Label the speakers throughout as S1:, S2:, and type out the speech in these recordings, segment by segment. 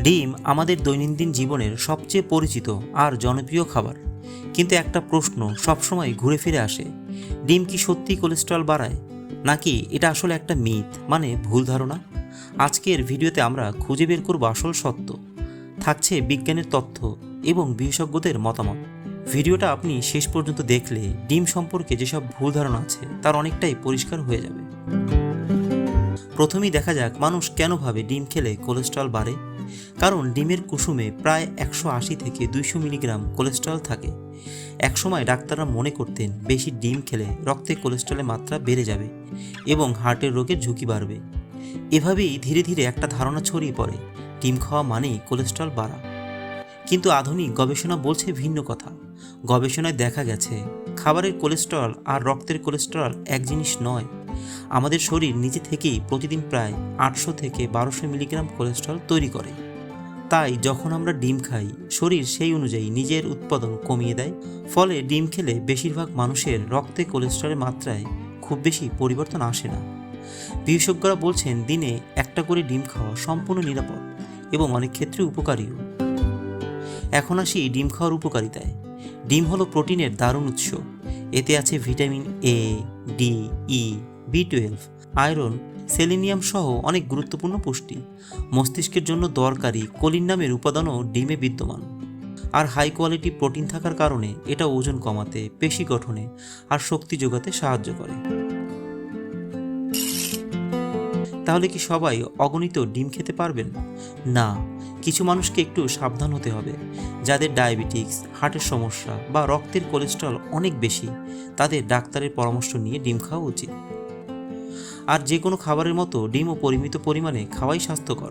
S1: ডিম আমাদের দৈনন্দিন জীবনের সবচেয়ে পরিচিত আর জনপ্রিয় খাবার। কিন্তু একটা প্রশ্ন সবসময় ঘুরে ফিরে আসে, ডিম কি সত্যি কোলেস্ট্রল বাড়ায়? নাকি এটা আসলে একটা মিথ মানে ভুল ধারণা? আজকের ভিডিওতে আমরা খুঁজে বের করব আসল সত্য, থাকছে বিজ্ঞানের তথ্য এবং বিশেষজ্ঞদের মতামত। ভিডিওটা আপনি শেষ পর্যন্ত দেখলে ডিম সম্পর্কে যেসব ভুল ধারণা আছে, তার অনেকটাই পরিষ্কার হয়ে যাবে। প্রথমেই দেখা যাক মানুষ কেন ভাবে ডিম খেলে কোলেস্ট্রল বাড়ে। কারণ ডিমের কুসুমে প্রায় একশো আশি থেকে দুইশো মিলিগ্রাম কোলেস্ট্রল থাকে। একসময় ডাক্তাররা মনে করতেন বেশি ডিম খেলে রক্তে কোলেস্ট্রলের মাত্রা বেড়ে যাবে এবং হার্টের রোগের ঝুঁকি বাড়বে। এভাবেই ধীরে ধীরে একটা ধারণা ছড়িয়ে পড়ে, ডিম খাওয়া মানেই কোলেস্ট্রল বাড়া। কিন্তু আধুনিক গবেষণা বলছে ভিন্ন কথা। গবেষণায় দেখা গেছে, খাবারের কোলেস্ট্রল আর রক্তের কোলেস্ট্রল এক জিনিস নয় আমাদের শরীর নিজে থেকেই প্রতিদিন প্রায় আটশো থেকে বারোশো মিলিগ্রাম কোলেস্ট্রল তৈরি করে। তাই যখন আমরা ডিম খাই, শরীর সেই অনুযায়ী নিজের উৎপাদন কমিয়ে দেয়। ফলে ডিম খেলে বেশিরভাগ মানুষের রক্তে কোলেস্ট্রলের মাত্রায় খুব বেশি পরিবর্তন আসে না। বিশেষজ্ঞরা বলছেন, দিনে একটা করে ডিম খাওয়া সম্পূর্ণ নিরাপদ এবং অনেক ক্ষেত্রে উপকারীও। এখন আসি ডিম খাওয়ার উপকারিতায়। ডিম হলো প্রোটিনের দারুণ উৎস। এতে আছে vitamin A D E B twelve iron selenium সহ অনেক গুরুত্বপূর্ণ পুষ্টি। মস্তিষ্কের জন্য দরকারি কোলিন নামের উপাদানও ডিমে বিদ্যমান। আর হাই কোয়ালিটি প্রোটিন থাকার কারণে এটা ওজন কমাতে, পেশি গঠনে আর শক্তি যোগাতে সাহায্য করে। তাহলে কি সবাই অগণিত ডিম খেতে পারবেন? না, কিছু মানুষকে একটু সাবধান হতে হবে। যাদের ডায়াবেটিক্স, হার্টের সমস্যা বা রক্তের কোলেস্ট্রল অনেক বেশি, তাদের ডাক্তারের পরামর্শ নিয়ে ডিম খাওয়া উচিত। আর যে কোনো খাবারের মতো ডিমও পরিমিত পরিমাণে খাওয়াই স্বাস্থ্যকর।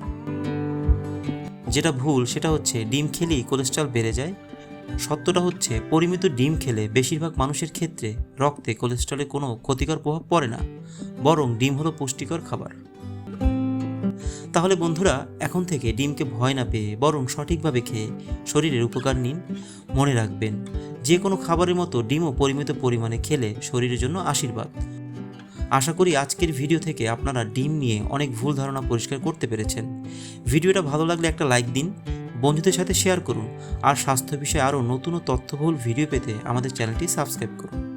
S1: যেটা ভুল, সেটা হচ্ছে ডিম খেলেই কোলেস্ট্রল বেড়ে যায়। সত্যটা হচ্ছে, পরিমিত ডিম খেলে বেশিরভাগ মানুষের ক্ষেত্রে রক্তে কোলেস্ট্রলের কোনো ক্ষতিকর প্রভাব পড়ে না, বরং ডিম হলো পুষ্টিকর খাবার। তাহলে বন্ধুরা, এখন থেকে ডিমকে ভয় না পেয়ে, বরং সঠিকভাবে খেয়ে শরীরের উপকার নিন। মনে রাখবেন, যে কোনো খাবারের মতো ডিমও পরিমিত পরিমাণে খেলে শরীরের জন্য আশীর্বাদ। আশা করি আজকের ভিডিও থেকে আপনারা ডিম নিয়ে অনেক ভুল ধারণা পরিষ্কার করতে পেরেছেন। ভিডিওটা ভালো লাগলে একটা লাইক দিন, বন্ধুদের সাথে শেয়ার করুন, আর স্বাস্থ্য বিষয়ে আরও নতুন ও তথ্যবহুল ভিডিও পেতে আমাদের চ্যানেলটি সাবস্ক্রাইব করুন।